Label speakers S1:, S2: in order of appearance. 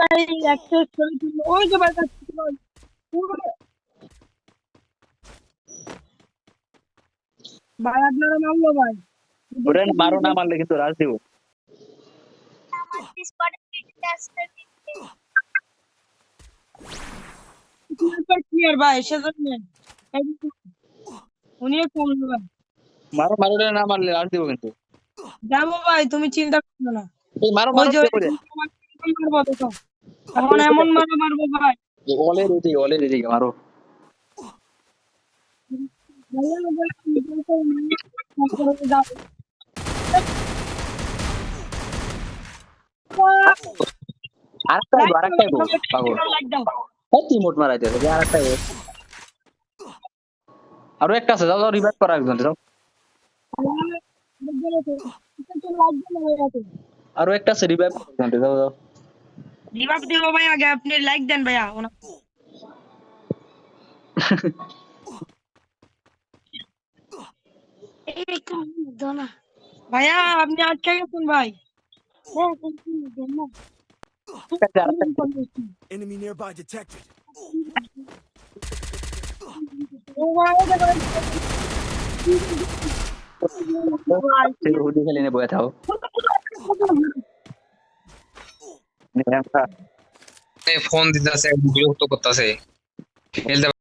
S1: ভাই একটা ছবি তুলবো ওই যে ভাই কাছে ভাই ভাই আপনারা নামলো ভাই
S2: ওরে মারো না মারলে কিন্তু। রাজ দিব
S1: ক্লিয়ার ভাই সেজন্য উনিও ভাই
S2: মারো মারো না মারলে রাজ দিব কিন্তু
S1: যাব ভাই তুমি চিন্তা করো না
S2: মারো মারো
S1: এখন এমন মারো মারবো ভাই
S2: ওলে রেডি ওলে রেডি মারো আরেকটা আরেকটা পাগল এই মোট মারাইতে হবে আরেকটা আরও একটা আছে যাও যাও রিভাইভ করা একজন যাও আরও একটা আছে রিভাইভ করা একজন যাও যাও
S1: রিভাব দেবো ভাই আগে আপনি লাইক দেন ভাইয়া ওনা- ভাইয়া আপনি আটকে গেছেন ভাই
S2: আরেকটা আছে, আরেকটা আছে।
S3: Enemy nearby detected.
S1: ও ভাই, ও
S4: ফোন দিতেছে বিরক্ত করতেছে খেলতে